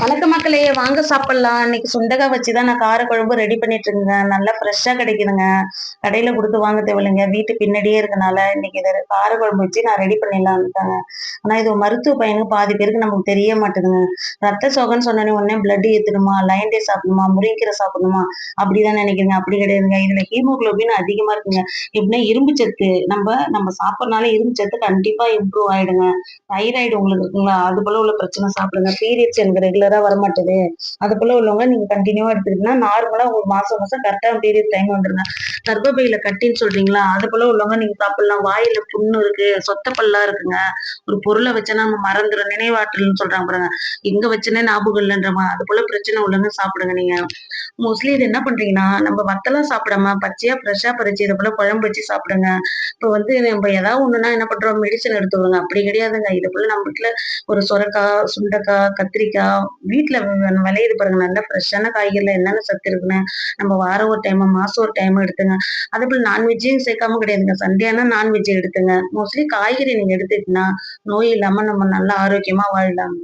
வணக்க மக்களே வாங்க சாப்பிடலாம். இன்னைக்கு சுண்டக்காய் வச்சு தான் நான் காரக்குழம்பு ரெடி பண்ணிட்டு இருக்கேங்க நல்லா ஃப்ரெஷ்ஷாக கிடைக்குதுங்க. கடையில் கொடுத்து வாங்க தேவையில்லைங்க. வீட்டு பின்னாடியே இருக்கனால இன்னைக்கு இதை கார குழம்பு வச்சு நான் ரெடி பண்ணிடலாம் இருக்காங்க. ஆனால் இது மருத்துவ பயனுக்கு பாதி பேருக்கு நமக்கு தெரிய மாட்டேங்குங்க ரத்த சோகன்னு சொன்னோன்னே உடனே பிளட் ஏற்றணுமா லைன் டே சாப்பிடணுமா? முருங்கீரை சாப்பிடணுமா? அப்படிதான் நினைக்கிறேங்க. அப்படி கிடையாதுங்க. இதில் ஹீமோகுளோபின் அதிகமாக இருக்குங்க. எப்படின்னா இரும்பு சத்து. நம்ம நம்ம சாப்பிட்றனால இரும்பு சத்து கண்டிப்பாக இம்ப்ரூவ் ஆயிடுங்க. தைராய்டு உங்களுக்கு இருக்குங்களா? அது போல உள்ள பிரச்சனை சாப்பிடுங்க. பீரியட்ஸ் எனக்கு ரெகுலர் ரெகுலரா வரமாட்டேது. அது போல உள்ளவங்க நீங்க கண்டினியூவா எடுத்துக்கிட்டீங்கன்னா நார்மலா உங்களுக்கு மாசம் மாசம் கரெக்டான பீரியட் டைம் வந்துருங்க. கர்ப்பப்பையில கட்டின்னு சொல்றீங்களா? அது போல உள்ளவங்க நீங்க சாப்பிடலாம். வாயில புண்ணு இருக்கு சொத்த பல்லா இருக்குங்க. ஒரு பொருளை வச்சா நம்ம மறந்துற நினைவாற்றல்னு சொல்றாங்க பாருங்க. எங்க வச்சுனே ஞாபகம் இல்லைன்றமா அது போல பிரச்சனை உள்ளவங்க சாப்பிடுங்க நீங்க. மோஸ்ட்லி இது என்ன பண்றீங்கன்னா நம்ம வத்தலாம் சாப்பிடாம பச்சையா ஃப்ரெஷ்ஷா பறிச்சு இதை போல குழம்பு வச்சு சாப்பிடுங்க. இப்போ வந்து நம்ம ஏதாவது ஒண்ணுன்னா என்ன பண்றோம்? மெடிசன் எடுத்துக்கோங்க. அப்படி கிடையாதுங்க. இது போல நம்ம வீட்டுல ஒரு சுரக்காய் சுண்டக்காய் கத்திரிக்காய் வீட்டில் விளையுது பாருங்க. நல்லா ஃப்ரெஷ்ஷான காய்கறியில் என்னென்ன சத்து இருக்குன்னு. நம்ம வாரம் ஒரு டைமு மாதம் ஒரு டைமு எடுத்துங்க. அதே போல் நான்வெஜ்ஜையும் சேர்க்காம கிடையாதுங்க. சண்டே ஆனால் நான்வெஜ் எடுத்துங்க. மோஸ்ட்லி காய்கறி நீங்கள் எடுத்துக்கிட்டீங்கன்னா நோய் இல்லாமல் நம்ம நல்லா ஆரோக்கியமாக வாழலாம்